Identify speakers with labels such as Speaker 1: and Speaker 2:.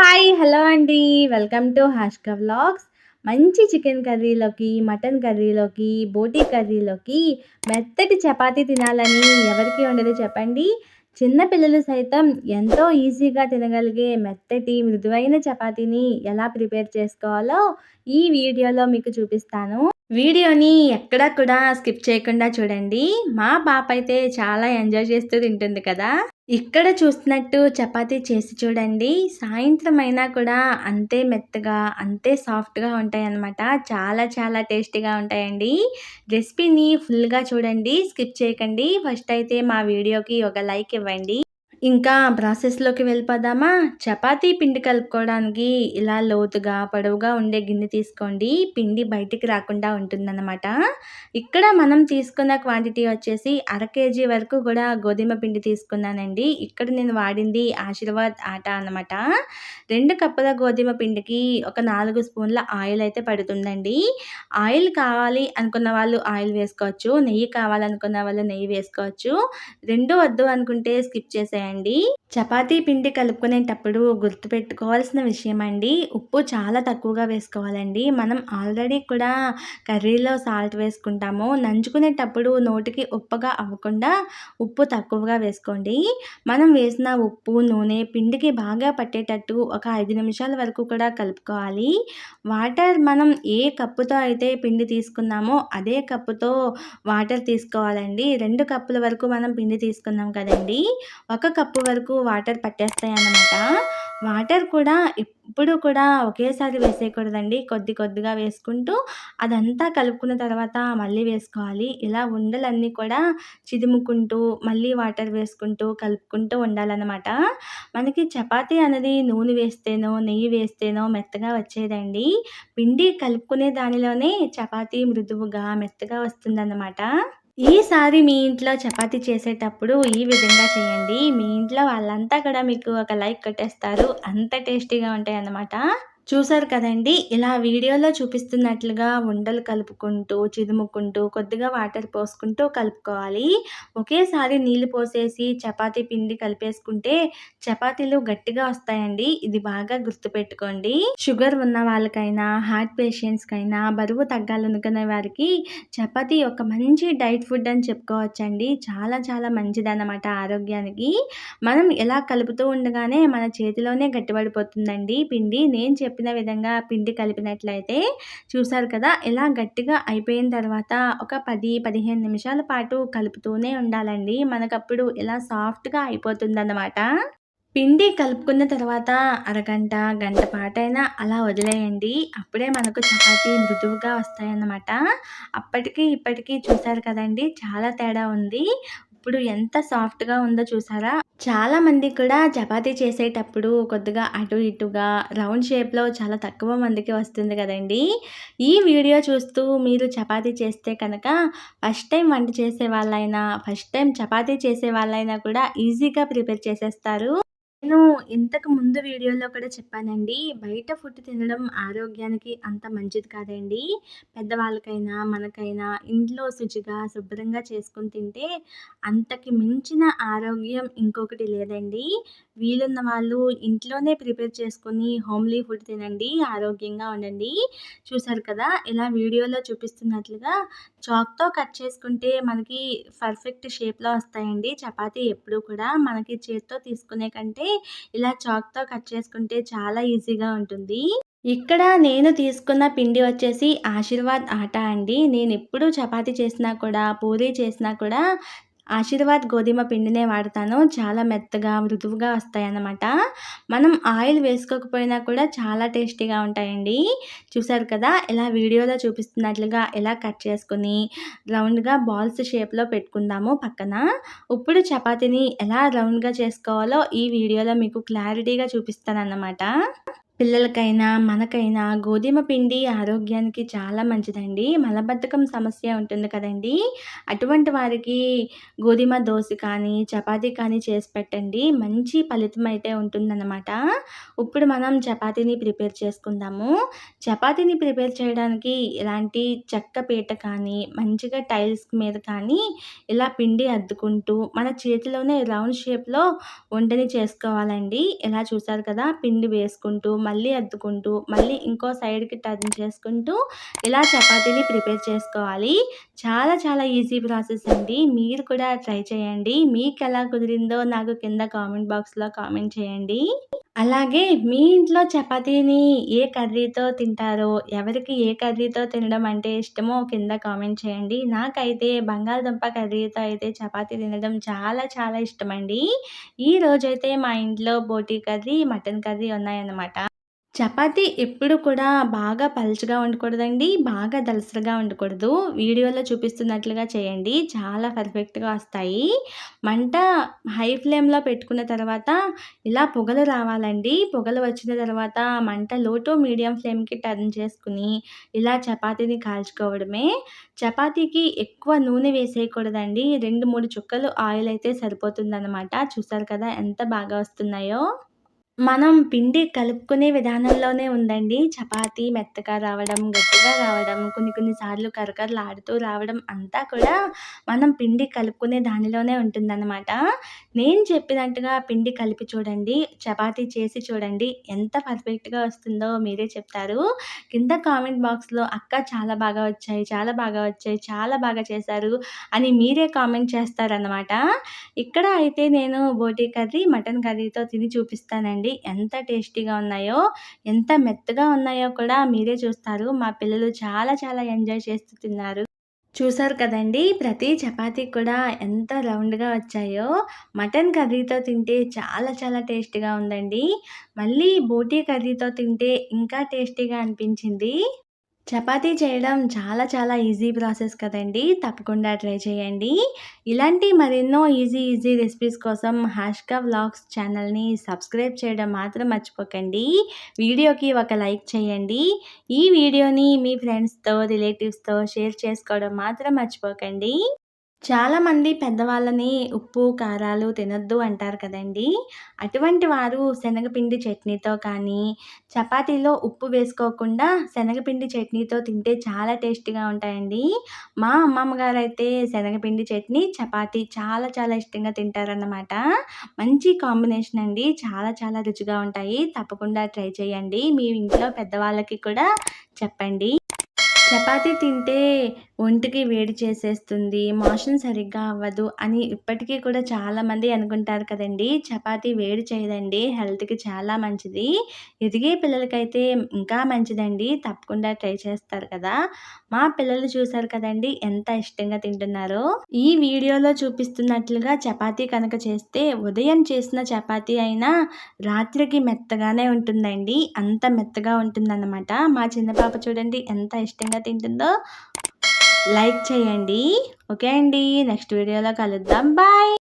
Speaker 1: Hi hello అండి. Welcome to Hashka vlogs. మంచి chicken కర్రీలోకి మటన్ కర్రీలోకి బోటీ కర్రీలోకి మెత్తటి చపాతీ తినాలని ఎవరికి ఉండదు చెప్పండి. చిన్న పిల్లలు సైతం ఎంతో ఈజీగా తినగలిగే మెత్తటి మృదువైన చపాతీని ఎలా ప్రిపేర్ చేసుకోవాలో ఈ వీడియోలో మీకు చూపిస్తాను. వీడియోని ఎక్కడ కూడా స్కిప్ చేయకుండా చూడండి. మా పాప అయితే చాలా ఎంజాయ్ చేస్తూ తింటుంది కదా. ఇక్కడ చూస్తున్నట్టు చపాతీ చేసి చూడండి. సాయంత్రం అయినా కూడా అంతే మెత్తగా అంతే సాఫ్ట్గా ఉంటాయన్నమాట. చాలా చాలా టేస్టీగా ఉంటాయండి. రెసిపీని ఫుల్గా చూడండి. స్కిప్ చేయకండి. ఫస్ట్ అయితే మా వీడియోకి ఒక లైక్ ఇవ్వండి. ఇంకా ప్రాసెస్లోకి వెళ్ళిపోదామా? చపాతీ పిండి కలుపుకోవడానికి ఇలా లోతుగా పొడవుగా ఉండే గిన్నె తీసుకోండి. పిండి బయటికి రాకుండా ఉంటుందన్నమాట. ఇక్కడ మనం తీసుకున్న క్వాంటిటీ వచ్చేసి అర కేజీ వరకు కూడా గోధుమ పిండి తీసుకున్నానండి. ఇక్కడ నేను వాడింది ఆశీర్వాద్ ఆట అనమాట రెండు కప్పుల గోధుమ పిండికి ఒక నాలుగు స్పూన్ల ఆయిల్ అయితే పడుతుందండి. ఆయిల్ కావాలి అనుకున్న వాళ్ళు ఆయిల్ వేసుకోవచ్చు. నెయ్యి కావాలనుకున్న వాళ్ళు నెయ్యి వేసుకోవచ్చు. రెండు వద్దు అనుకుంటే స్కిప్ చేసేయండి. అండి. చపాతీ పిండి కలుపుకునేటప్పుడు గుర్తుపెట్టుకోవాల్సిన విషయం అండి ఉప్పు చాలా తక్కువగా వేసుకోవాలండి. మనం ఆల్రెడీ కూడా కర్రీలో సాల్ట్ వేసుకుంటాము. నంచుకునేటప్పుడు నోటికి ఉప్పగా అవ్వకుండా ఉప్పు తక్కువగా వేసుకోండి. మనం వేసిన ఉప్పు నూనె పిండికి బాగా పట్టేటట్టు ఒక ఐదు నిమిషాల వరకు కూడా కలుపుకోవాలి. వాటర్ మనం ఏ కప్పుతో అయితే పిండి తీసుకున్నామో అదే కప్పుతో వాటర్ తీసుకోవాలండి. రెండు కప్పుల వరకు మనం పిండి తీసుకున్నాం కదండి. ఒక కప్పు వరకు వాటర్ పట్టేస్తాయి అన్నమాట వాటర్ కూడా ఇప్పుడు కూడా ఒకేసారి వేసేయకూడదండి. కొద్ది కొద్దిగా వేసుకుంటూ అదంతా కలుపుకున్న తర్వాత మళ్ళీ వేసుకోవాలి. ఇలా ఉండలన్నీ కూడా చిదుముకుంటూ మళ్ళీ వాటర్ వేసుకుంటూ కలుపుకుంటూ ఉండాలన్నమాట. మనకి చపాతీ అనేది నూనె వేస్తేనో నెయ్యి వేస్తేనో మెత్తగా వచ్చేదండి. పిండి కలుపుకునే దానిలోనే చపాతీ మృదువుగా మెత్తగా వస్తుందన్నమాట. ఈసారి మీ ఇంట్లో చపాతి చేసేటప్పుడు ఈ విధంగా చేయండి. మీ ఇంట్లో వాళ్ళంతా కూడా మీకు ఒక లైక్ కట్టేస్తారు. అంత టేస్టీగా ఉంటాయి అన్నమాట చూసారు కదండి ఇలా వీడియోలో చూపిస్తున్నట్లుగా ఉండలు కలుపుకుంటూ చిదుముకుంటూ కొద్దిగా వాటర్ పోసుకుంటూ కలుపుకోవాలి. ఒకేసారి నీళ్ళు పోసేసి చపాతీ పిండి కలిపేసుకుంటే చపాతీలు గట్టిగా వస్తాయండి. ఇది బాగా గుర్తుపెట్టుకోండి. షుగర్ ఉన్న వాళ్ళకైనా హార్ట్ పేషెంట్స్కైనా బరువు తగ్గాలనుకునే వారికి చపాతీ ఒక మంచి డైట్ ఫుడ్ అని చెప్పుకోవచ్చండి. చాలా చాలా మంచిదన్నమాట ఆరోగ్యానికి. మనం ఎలా కలుపుతూ ఉండగానే మన చేతిలోనే గట్టిపడిపోతుందండి. పిండి నేను చెప్పి చెప్పిన విధంగా పిండి కలిపినట్లయితే చూసారు కదా ఇలా గట్టిగా అయిపోయిన తర్వాత ఒక పది పదిహేను నిమిషాల పాటు కలుపుతూనే ఉండాలండి. మనకప్పుడు ఇలా సాఫ్ట్గా అయిపోతుందన్నమాట. పిండి కలుపుకున్న తర్వాత అరగంట గంట పాటైనా అలా వదిలేయండి. అప్పుడే మనకు చపాతీ మృదువుగా వస్తాయన్నమాట. అప్పటికి ఇప్పటికీ చూసారు కదండి చాలా తేడా ఉంది. ఇప్పుడు ఎంత సాఫ్ట్గా ఉందో చూసారా? చాలామంది కూడా చపాతీ చేసేటప్పుడు కొద్దిగా అటు ఇటుగా రౌండ్ షేప్లో చాలా తక్కువ మందికి వస్తుంది కదండి. ఈ వీడియో చూస్తూ మీరు చపాతీ చేస్తే కనుక ఫస్ట్ టైం వంట చేసే వాళ్ళైనా ఫస్ట్ టైం చపాతీ చేసే వాళ్ళైనా కూడా ఈజీగా ప్రిపేర్ చేసేస్తారు. నేను ఇంతకు ముందు వీడియోలో కూడా చెప్పానండి బయట ఫుడ్ తినడం ఆరోగ్యానికి అంత మంచిది కాదండి. పెద్దవాళ్ళకైనా మనకైనా ఇంట్లో శుచిగా శుభ్రంగా చేసుకుని తింటే అంతకి మించిన ఆరోగ్యం ఇంకొకటి లేదండి. వీలున్న వాళ్ళు ఇంట్లోనే ప్రిపేర్ చేసుకుని హోమ్లీ ఫుడ్ తినండి ఆరోగ్యంగా ఉండండి. చూసారు కదా ఇలా వీడియోలో చూపిస్తున్నట్లుగా చాక్తో కట్ చేసుకుంటే మనకి పర్ఫెక్ట్ షేప్లో వస్తాయండి. చపాతీ ఎప్పుడు కూడా మనకి చేత్తో తీసుకునే కంటే ఇలా చాక్తో కట్ చేసుకుంటే చాలా ఈజీగా ఉంటుంది. ఇక్కడ నేను తీసుకున్న పిండి వచ్చేసి ఆశీర్వాద్ ఆట అండి. నేను ఎప్పుడు చపాతీ చేసినా కూడా పూరి చేసినా కూడా ఆశీర్వాద్ గోధుమ పిండినే వాడతాను. చాలా మెత్తగా మృదువుగా వస్తాయన్నమాట. మనం ఆయిల్ వేసుకోకపోయినా కూడా చాలా టేస్టీగా ఉంటాయండి. చూసారు కదా? ఇలా వీడియోలో చూపిస్తున్నట్లుగా ఎలా కట్ చేసుకుని రౌండ్గా బాల్స్ షేప్లో పెట్టుకుందాము పక్కన. ఇప్పుడు చపాతీని ఎలా రౌండ్గా చేసుకోవాలో ఈ వీడియోలో మీకు క్లారిటీగా చూపిస్తాను అన్నమాట పిల్లలకైనా మనకైనా గోధుమ పిండి ఆరోగ్యానికి చాలా మంచిదండి. మలబద్ధకం సమస్య ఉంటుంది కదండి. అటువంటి వారికి గోధుమ దోశ కానీ చపాతీ కానీ చేసి పెట్టండి. మంచి ఫలితం అయితే ఉంటుందన్నమాట. ఇప్పుడు మనం చపాతీని ప్రిపేర్ చేసుకుందాము. చపాతీని ప్రిపేర్ చేయడానికి ఇలాంటి చెక్క పీట కానీ మంచిగా టైల్స్ మీద కానీ ఇలా పిండి అద్దుకుంటూ మన చేతిలోనే రౌండ్ షేప్లో వంటని చేసుకోవాలండి. ఇలా చూసారు కదా? పిండి వేసుకుంటూ మళ్ళీ అద్దుకుంటూ మళ్ళీ ఇంకో సైడ్కి టర్న్ చేసుకుంటూ ఇలా చపాతీని ప్రిపేర్ చేసుకోవాలి. చాలా చాలా ఈజీ ప్రాసెస్ అండి. మీరు కూడా ట్రై చేయండి. మీకు ఎలా కుదిరిందో నాకు కింద కామెంట్ బాక్స్లో కామెంట్ చేయండి. అలాగే మీ ఇంట్లో చపాతీని ఏ కర్రీతో తింటారో ఎవరికి ఏ కర్రీతో తినడం అంటే ఇష్టమో కింద కామెంట్ చేయండి. నాకైతే బంగాళదుంప కర్రీతో అయితే చపాతీ తినడం చాలా చాలా ఇష్టమండి. ఈ రోజైతే మా ఇంట్లో బోటీ కర్రీ మటన్ కర్రీ ఉన్నాయన్నమాట. చపాతీ ఎప్పుడు కూడా బాగా పలుచగా ఉండకూడదండి బాగా దలసరగా ఉండకూడదు. వీడియోలో చూపిస్తున్నట్లుగా చేయండి. చాలా పర్ఫెక్ట్గా వస్తాయి. మంట హై ఫ్లేమ్లో పెట్టుకున్న తర్వాత ఇలా పొగలు రావాలండి. పొగలు వచ్చిన తర్వాత మంట లో టు మీడియం ఫ్లేమ్కి టర్న్ చేసుకుని ఇలా చపాతీని కాల్చుకోవడమే. చపాతీకి ఎక్కువ నూనె వేసేయకూడదండి. రెండు మూడు చుక్కలు ఆయిల్ అయితే సరిపోతుందన్నమాట. చూసారు కదా ఎంత బాగా వస్తున్నాయో? మనం పిండి కలుపుకునే విధానంలోనే ఉందండి. చపాతీ మెత్తగా రావడం గట్టిగా రావడం కొన్ని కొన్ని సార్లు కరకరలాడుతూ రావడం అంతా కూడా మనం పిండి కలుపుకునే దానిలోనే ఉంటుందన్నమాట. నేను చెప్పినట్టుగా పిండి కలిపి చూడండి చపాతీ చేసి చూడండి ఎంత పర్ఫెక్ట్గా వస్తుందో మీరే చెప్తారు. కింద కామెంట్ బాక్స్లో అక్క చాలా బాగా వచ్చాయి చాలా బాగా వచ్చాయి చాలా బాగా చేశారు అని మీరే కామెంట్ చేస్తారన్నమాట. ఇక్కడ అయితే నేను బోటీ కర్రీ మటన్ కర్రీతో తిని చూపిస్తానండి. ఎంత టేస్టీగా ఉన్నాయో ఎంత మెత్తగా ఉన్నాయో కూడా మీరే చూస్తారు. మా పిల్లలు చాలా చాలా ఎంజాయ్ చేస్తూ తిన్నారు. చూసారు కదండి ప్రతి చపాతీ కూడా ఎంత రౌండ్గా వచ్చాయో మటన్ కర్రీతో తింటే చాలా చాలా టేస్టీగా ఉందండి. మళ్ళీ బోటీ కర్రీతో తింటే ఇంకా టేస్టీగా అనిపించింది. చపాతీ చేయడం చాలా చాలా ఈజీ ప్రాసెస్ కదండి. తప్పకుండా ట్రై చేయండి. ఇలాంటి మరెన్నో ఈజీ ఈజీ రెసిపీస్ కోసం హాష్కా వ్లాగ్స్ ఛానల్ని సబ్స్క్రైబ్ చేయడం మాత్రం మర్చిపోకండి. వీడియోకి ఒక లైక్ చేయండి. ఈ వీడియోని మీ ఫ్రెండ్స్తో రిలేటివ్స్తో షేర్ చేసుకోవడం మాత్రం మర్చిపోకండి. చాలామంది పెద్దవాళ్ళని ఉప్పు కారాలు తినొద్దు అంటారు కదండి. అటువంటి వారు శనగపిండి చట్నీతో కానీ చపాతీలో ఉప్పు వేసుకోకుండా శనగపిండి చట్నీతో తింటే చాలా టేస్టీగా ఉంటాయండి. మా అమ్మమ్మ గారు అయితే శనగపిండి చట్నీ చపాతీ చాలా చాలా ఇష్టంగా తింటారన్నమాట. మంచి కాంబినేషన్ అండి. చాలా చాలా రుచిగా ఉంటాయి. తప్పకుండా ట్రై చేయండి. మీ ఇంట్లో పెద్దవాళ్ళకి కూడా చెప్పండి. చపాతీ తింటే ఒంటికి వేడి చేసేస్తుంది మోషన్ సరిగ్గా అవ్వదు అని ఇప్పటికీ కూడా చాలామంది అనుకుంటారు కదండి. చపాతీ వేడి చేయదండి హెల్త్కి చాలా మంచిది. ఎదిగే పిల్లలకైతే ఇంకా మంచిదండి తప్పకుండా ట్రై చేస్తారు కదా. మా పిల్లలు చూసారు కదండి ఎంత ఇష్టంగా తింటున్నారో. ఈ వీడియోలో చూపిస్తున్నట్లుగా చపాతీ కనుక చేస్తే ఉదయం చేసిన చపాతీ అయినా రాత్రికి మెత్తగానే ఉంటుందండి. అంత మెత్తగా ఉంటుందన్నమాట. మా చిన్న పాప చూడండి ఎంత ఇష్టంగా తింటుందో లైక్ చేయండి. ఓకే అండి. నెక్స్ట్ వీడియోలో కలుద్దాం. బాయ్.